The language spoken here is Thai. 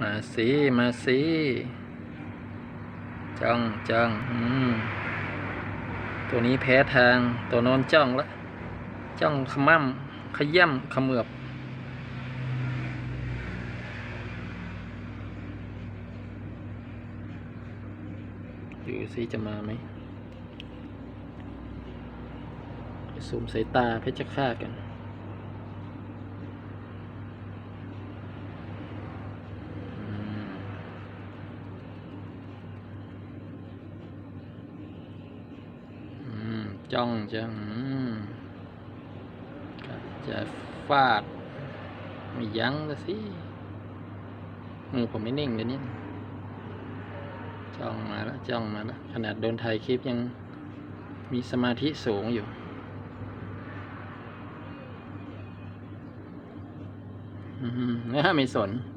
มาสิมาสิจ้องจ้องอืมตัวนี้แพ้ทางตัวน้นจ้องละจ้องขมั่มขย่ำขมือบดูสิจะมาไหมสูมสายตาเพชรฆาตกัน อืมอืม จ้องจังอืมกะจะฟาด ไม่ยั้งละสิมือผมไม่นิ่งเลยเนี่ยจ้องมาแล้วจ้องมาแล้วขนาดโดนถ่ายคลิปยังมีสมาธิสูงอยู่ อืมไม่สน